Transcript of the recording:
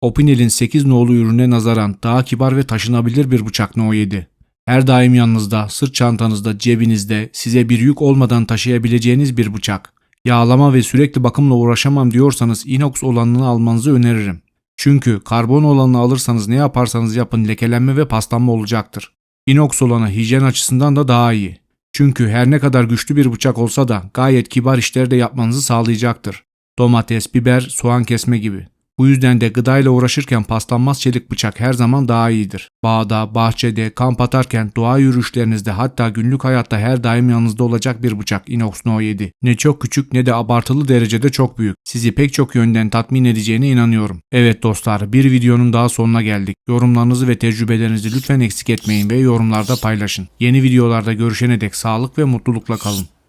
Opinel'in 8 nolu ürüne nazaran daha kibar ve taşınabilir bir bıçak No 7. Her daim yanınızda, sırt çantanızda, cebinizde, size bir yük olmadan taşıyabileceğiniz bir bıçak. Yağlama ve sürekli bakımla uğraşamam diyorsanız inox olanını almanızı öneririm. Çünkü karbon olanını alırsanız ne yaparsanız yapın lekelenme ve paslanma olacaktır. Inox olanı hijyen açısından da daha iyi. Çünkü her ne kadar güçlü bir bıçak olsa da gayet kibar işler de yapmanızı sağlayacaktır. Domates, biber, soğan kesme gibi. Bu yüzden de gıdayla uğraşırken paslanmaz çelik bıçak her zaman daha iyidir. Bağda, bahçede, kamp atarken, doğa yürüyüşlerinizde hatta günlük hayatta her daim yanınızda olacak bir bıçak Inox No 7. Ne çok küçük ne de abartılı derecede çok büyük. Sizi pek çok yönden tatmin edeceğine inanıyorum. Evet dostlar bir videonun daha sonuna geldik. Yorumlarınızı ve tecrübelerinizi lütfen eksik etmeyin ve yorumlarda paylaşın. Yeni videolarda görüşene dek sağlık ve mutlulukla kalın.